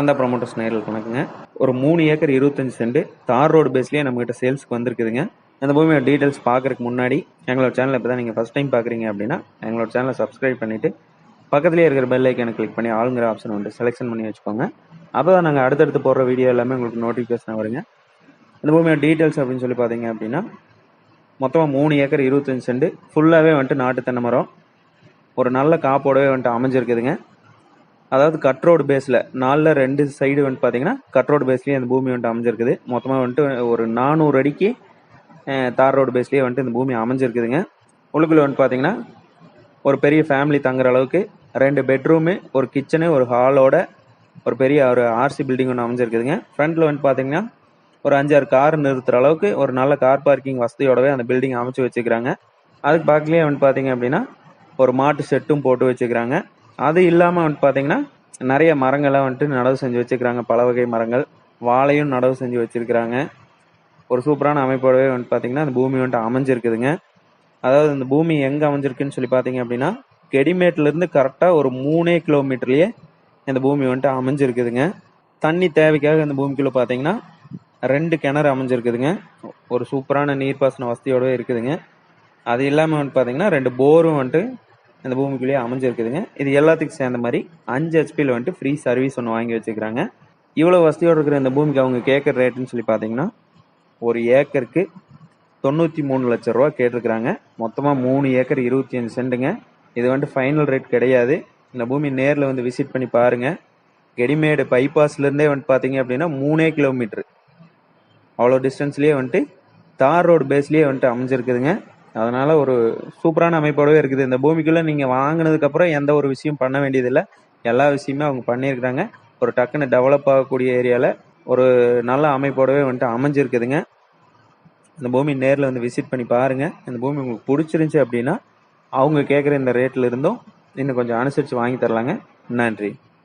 அந்த ப்ரமோட்டர்ஸ் நேரில் வணக்கங்க. ஒரு மூணு ஏக்கர் இருபத்தஞ்சு சென்ட் தார் ரோடு பேஸ்லேயே நம்மகிட்ட சேல்ஸ்க்கு வந்திருக்குதுங்க. அந்த பூமியோட டீட்டெயில்ஸ் பார்க்குறக்கு முன்னாடி எங்களோட சேனலை இப்போ தான் நீங்கள் ஃபஸ்ட் டைம் பார்க்குறீங்க அப்படின்னா எங்களோட சேனலை சப்ஸ்கிரைப் பண்ணிவிட்டு பக்கத்துலேயே இருக்கிற பெல் ஐக்கனை கிளிக் பண்ணி ஆளுங்கிற ஆப்ஷன் வந்து செலெக்ஷன் பண்ணி வச்சுக்கோங்க. அப்போ தான் நாங்கள் அடுத்தடுத்து போடுற வீடியோ எல்லாமே உங்களுக்கு நோட்டிஃபிகேஷன் வருங்க. அந்த பூமியோட டீட்டெயில்ஸ் அப்படின்னு சொல்லி பார்த்தீங்க அப்படின்னா மொத்தமாக மூணு ஏக்கர் இருபத்தஞ்சு சென்ட் ஃபுல்லாகவே வந்துட்டு நாட்டு தென்னை மரம். ஒரு நல்ல காப்போடவே வந்துட்டு அமைஞ்சிருக்குதுங்க. அதாவது கட் ரோடு பேஸில் நாலில் ரெண்டு சைடு வந்துட்டு பார்த்தீங்கன்னா கட் ரோடு பேஸ்லேயே அந்த பூமி வந்துட்டு அமைஞ்சிருக்குது. மொத்தமாக வந்துட்டு ஒரு நானூறு அடிக்கு தார் ரோடு பேஸ்லேயே வந்துட்டு இந்த பூமி அமைஞ்சிருக்குதுங்க. உள்ளுக்குள்ள வந்துட்டு பார்த்தீங்கன்னா ஒரு பெரிய ஃபேமிலி தங்குற அளவுக்கு ரெண்டு பெட்ரூமு ஒரு கிச்சனு ஒரு ஹாலோட ஒரு பெரிய ஒரு ஆர்சி பில்டிங் ஒன்று அமைஞ்சிருக்குதுங்க. ஃப்ரண்ட்டில் வந்துட்டு பார்த்தீங்கன்னா ஒரு அஞ்சாறு கார் நிறுத்துற அளவுக்கு ஒரு நல்ல கார் பார்க்கிங் வசதியோடவே அந்த பில்டிங் அமைச்சு வச்சுக்கிறாங்க. அதுக்கு பக்கத்துலேயே வந்துட்டு பார்த்தீங்க அப்படின்னா ஒரு மாட்டு செட்டும் போட்டு வச்சுக்கிறாங்க. அது இல்லாமல் வந்துட்டு பார்த்தீங்கன்னா நிறைய மரங்கள்லாம் வந்துட்டு நடவு செஞ்சு வச்சுக்கிறாங்க பல வகை மரங்கள். வாழையும் நடவு செஞ்சு வச்சிருக்கிறாங்க. ஒரு சூப்பரான அமைப்போடவே வந்துட்டு பார்த்தீங்கன்னா அந்த பூமி வந்துட்டு அமைஞ்சிருக்குதுங்க. அதாவது இந்த பூமி எங்கே அமைஞ்சிருக்குன்னு சொல்லி பார்த்தீங்க அப்படின்னா கெடிமேட்லேருந்து கரெக்டாக ஒரு மூணே கிலோமீட்டர்லேயே இந்த பூமி வந்துட்டு அமைஞ்சிருக்குதுங்க. தண்ணி தேவைக்காக இந்த பூமிக்குள்ளே பார்த்தீங்கன்னா ரெண்டு கிணறு அமைஞ்சிருக்குதுங்க. ஒரு சூப்பரான நீர்ப்பாசன வசதியோடவே இருக்குதுங்க. அது இல்லாமல் வந்துட்டு பார்த்தீங்கன்னா ரெண்டு போரும் வந்துட்டு இந்த பூமிக்குள்ளேயே அமைஞ்சிருக்குதுங்க. இது எல்லாத்துக்கும் சேர்ந்த மாதிரி அஞ்சு ஹெச்பியில் வந்துட்டு ஃப்ரீ சர்வீஸ் ஒன்று வாங்கி வச்சுக்கிறாங்க. இவ்வளோ வசதியோடு இருக்கிற இந்த பூமிக்கு அவங்க கேட்குற ரேட்டுன்னு சொல்லி பார்த்தீங்கன்னா ஒரு ஏக்கருக்கு தொண்ணூற்றி மூணு லட்ச ரூபா கேட்டிருக்கிறாங்க. மொத்தமாக மூணு ஏக்கர் இருபத்தி அஞ்சு சென்ட்டுங்க இது வந்துட்டு ஃபைனல் ரேட் கிடையாது. இந்த பூமி நேரில் வந்து விசிட் பண்ணி பாருங்கள் கெடிமேடு பைபாஸ்லேருந்தே வந்துட்டு பார்த்தீங்க அப்படின்னா மூணே கிலோமீட்ரு அவ்வளோ டிஸ்டன்ஸ்லேயே வந்துட்டு தார் ரோடு பேஸ்லேயே வந்துட்டு அமைஞ்சிருக்குதுங்க. அதனால ஒரு சூப்பரான அமைப்போடவே இருக்குது. இந்த பூமிக்குள்ளே நீங்கள் வாங்கினதுக்கப்புறம் எந்த ஒரு விஷயம் பண்ண வேண்டியதில்லை. எல்லா விஷயமே அவங்க பண்ணியிருக்கிறாங்க. ஒரு டக்குன்னு டெவலப் ஆகக்கூடிய ஏரியாவில் ஒரு நல்ல அமைப்போடவே வந்துட்டு அமைஞ்சிருக்குதுங்க. இந்த பூமி நேரில் வந்து விசிட் பண்ணி பாருங்கள் இந்த பூமி உங்களுக்கு பிடிச்சிருந்துச்சி அப்படின்னா அவங்க கேட்குற இந்த ரேட்டில் இருந்தும் இன்னும் கொஞ்சம் அனுசரித்து வாங்கி தரலாங்க. நன்றி.